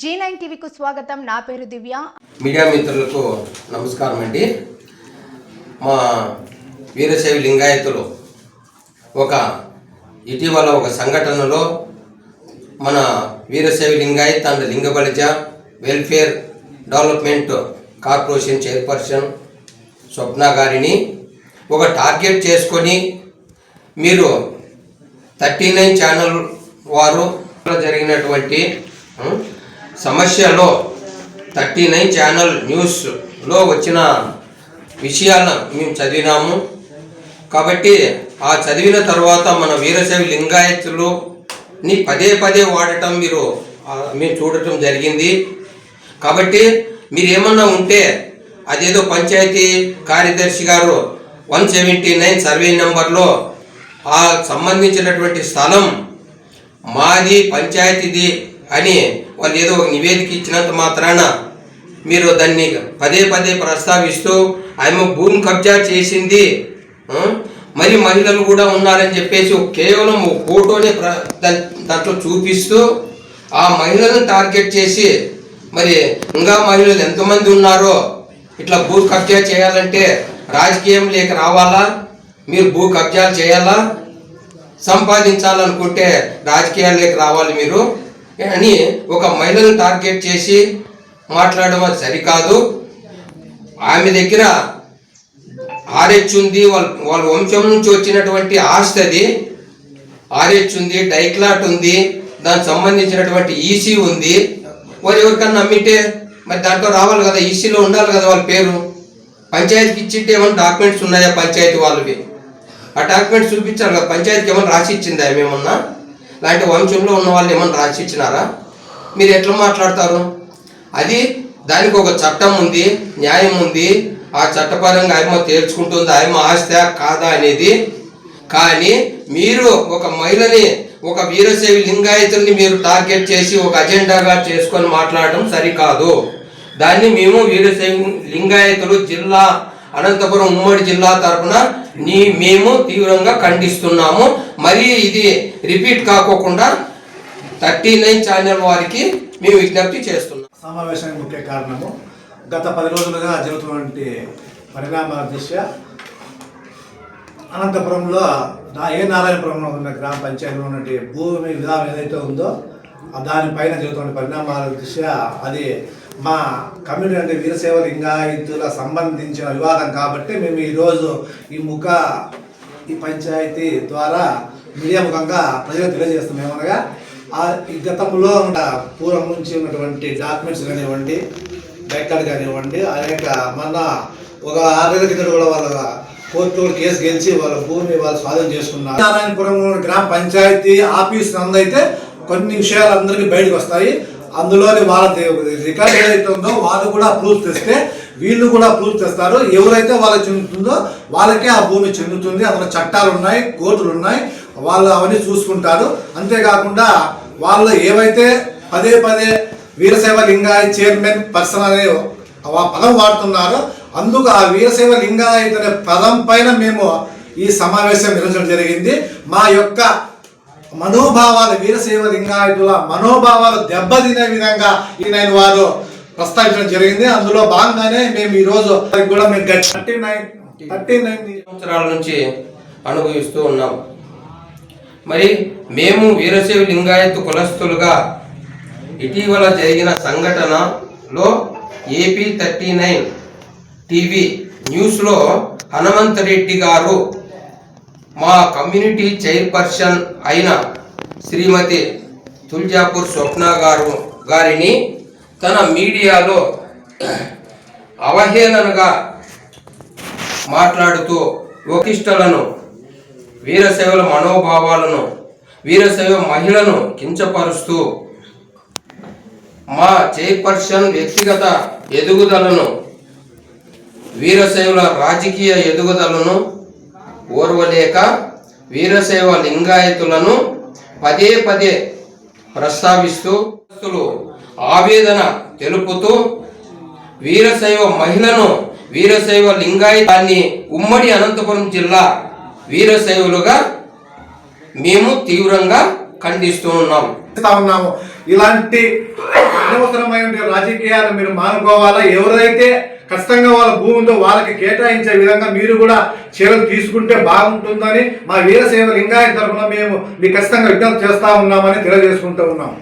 G nine టీవీకు స్వాగతం. నా పేరు దివ్య. మీడియా మిత్రులకు నమస్కారం అండి. మా వీరశైవ లింగాయతులు ఒక ఇటీవల ఒక సంఘటనలో మన Veerashaiva Lingayat and Lingabalija welfare development corporation chairperson Swapna గారిని ఒక టార్గెట్ చేసుకొని మీరు థర్టీ నైన్ ఛానల్ వారు జరిగినటువంటి సమస్యలో థర్టీ నైన్ ఛానల్ న్యూస్లో వచ్చిన విషయాలను మేము చదివినాము. కాబట్టి ఆ చదివిన తర్వాత మన వీరశైవ లింగాయతులుని పదే పదే వాడటం మీరు మేము చూడటం జరిగింది. కాబట్టి మీరు ఏమన్నా ఉంటే అదేదో పంచాయతీ కార్యదర్శి గారు వన్ సెవెంటీ నైన్ సర్వే నెంబర్లో ఆ సంబంధించినటువంటి స్థలం మాది పంచాయతీది అని వాళ్ళు ఏదో ఒక నివేదిక ఇచ్చినంత మాత్రాన మీరు దాన్ని పదే పదే ప్రస్తావిస్తూ ఆమె భూమి కబ్జా చేసింది మరి మహిళలు కూడా ఉన్నారని చెప్పేసి కేవలం ఒక ఫోటోని దాంట్లో చూపిస్తూ ఆ మహిళలను టార్గెట్ చేసి మరి ఇంకా మహిళలు ఎంతమంది ఉన్నారో ఇట్లా భూ కబ్జా చేయాలంటే రాజకీయం లేక రావాలా? మీరు భూ కబ్జాలు చేయాలా? సంపాదించాలనుకుంటే రాజకీయాల్లోకి రావాలి మీరు? అని ఒక మహిళను టార్గెట్ చేసి మాట్లాడడం అది సరికాదు. ఆమె దగ్గర ఆర్హెచ్ ఉంది వాళ్ళ వాళ్ళ వంశం నుంచి వచ్చినటువంటి ఆస్తి అది. ఆర్హెచ్ ఉంది డైక్లాట్ ఉంది దానికి సంబంధించినటువంటి ఈసీ ఉంది. వారు ఎవరికన్నా నమ్మితే మరి దాంట్లో రావాలి కదా ఈసీలో ఉండాలి కదా వాళ్ళ పేరు. పంచాయతీకి ఇచ్చింటే ఏమైనా డాక్యుమెంట్స్ ఉన్నాయా పంచాయతీ వాళ్ళవి? ఆ డాక్యుమెంట్స్ చూపించాలి కదా పంచాయతీకి ఏమైనా రాసి ఇచ్చిందా ఏమేమన్నా లాంటి వంశంలో ఉన్న వాళ్ళు ఏమైనా రాసి ఇచ్చినారా? మీరు ఎట్లా మాట్లాడతారు? అది దానికి ఒక చట్టం ఉంది న్యాయం ఉంది. ఆ చట్టపరంగా ఆయమ తేల్చుకుంటుంది ఆయమ ఆస్తా కాదా అనేది. కానీ మీరు ఒక మహిళని ఒక వీరశైవి లింగాయతుల్ని మీరు టార్గెట్ చేసి ఒక అజెండాగా చేసుకొని మాట్లాడడం సరికాదు. దాన్ని మేము వీరశైవ లింగాయతులు జిల్లా అనంతపురం ఉమ్మడి జిల్లా తరఫున నీ మేము తీవ్రంగా ఖండిస్తున్నాము. మరి ఇది రిపీట్ కాకోకుండా థర్టీ నైన్ ఛానల్ వారికి మేము విజ్ఞప్తి చేస్తున్నాం. సమావేశానికి ముఖ్య కారణము గత పది రోజులుగా జరుగుతున్నటువంటి పరిణామాల దృష్ట్యా అనంతపురంలో నా- ఏ నారాయణపురంలో ఉన్న గ్రామ పంచాయతీలో ఉన్నటువంటి భూమి విధానం ఏదైతే ఉందో దానిపైన జరుగుతున్న పరిణామాల దృష్ట్యా అది మా కమ్యూనిటీ అంటే వీరసేవ లింగాయతుల సంబంధించిన వివాదం కాబట్టి మేము ఈరోజు ఈ ముఖ ఈ పంచాయతీ ద్వారా మీడియా ముఖంగా ప్రజలకు తెలియజేస్తున్నాం ఏమనగా ఆ ఈ గతంలో ఉన్న పూర్వం నుంచి ఉన్నటువంటి డాక్యుమెంట్స్ కానివ్వండి రికార్డ్ కానివ్వండి అనేక మన ఒక ఆరు కింద కూడా వాళ్ళ కోర్టు కేసు గెలిచి వాళ్ళ భూమి వాళ్ళు స్వాధీనం చేసుకున్నారు. నారాయణపురం గ్రామ పంచాయతీ ఆఫీస్ నందైతే కొన్ని విషయాలు అందరికీ బయటకు వస్తాయి. అందులోని వాళ్ళ రికార్డ్ ఏదైతే ఉందో వాళ్ళు కూడా ప్రూఫ్ తెస్తే వీళ్ళు కూడా ప్రూఫ్ తెస్తారు. ఎవరైతే వాళ్ళకి చెందుతుందో వాళ్ళకే ఆ భూమి చెందుతుంది. అందులో చట్టాలు ఉన్నాయి కోర్టులు ఉన్నాయి. వాళ్ళు అవన్నీ చూసుకుంటారు. అంతేకాకుండా వాళ్ళు ఏవైతే పదే పదే వీరశైవ లింగాయ చైర్మన్ పర్సన్ అనే పదం వాడుతున్నారో అందుకు ఆ వీరశైవ లింగాయత్ అనే పదం పైన మేము ఈ సమావేశం నిర్వహించడం జరిగింది. మా యొక్క మనోభావాలు వీరశైవ లింగాయతుల మనోభావాలు దెబ్బతినే విధంగా ఈ నేను వారు ప్రస్తావించడం జరిగింది. అందులో భాగంగానే మేము ఈ రోజు కూడా మేము థర్టీ నైన్ థర్టీ నైన్ సంవత్సరాల నుంచి అనుభవిస్తూ ఉన్నాం. మరి మేము వీరశైవ లింగాయత్ కులస్తులుగా ఇటీవల జరిగిన సంఘటనలో ఏపీ థర్టీ నైన్ టీవీ న్యూస్లో హనుమంతరెడ్డి గారు మా కమ్యూనిటీ చైర్పర్సన్ అయిన శ్రీమతి తుల్జాపూర్ స్వప్న గారు గారిని తన మీడియాలో అవహేళనగా మాట్లాడుతూ వకిష్టలను వీరశైవుల మనోభావాలను వీరశైవ మహిళను కించపరుస్తూ మా చైర్పర్సన్ వ్యక్తిగత ఎదుగుదలను వీరశైవుల రాజకీయ ఎదుగుదలను ఓర్వలేక వీరశైవ లింగాయతులను పదే పదే ప్రస్తావిస్తూ ఆవేదన తెలుపుతూ వీరశైవ మహిళను వీరశైవ లింగాయతాన్ని ఉమ్మడి అనంతపురం జిల్లా వీరశైవులుగా మేము తీవ్రంగా ఖండిస్తూ ఉన్నాం. ఉన్నాము. ఇలాంటి అనవసరమైన రాజకీయాలు మీరు మానుకోవాలా? ఎవరైతే ఖచ్చితంగా వాళ్ళ భూమిలో వాళ్ళకి కేటాయించే విధంగా మీరు కూడా చర్యలు తీసుకుంటే బాగుంటుందని మా వీరసేవ లింగాయత తరఫున మేము మీకు ఖచ్చితంగా విజ్ఞప్తి చేస్తా ఉన్నామని తెలియజేసుకుంటూ ఉన్నాం.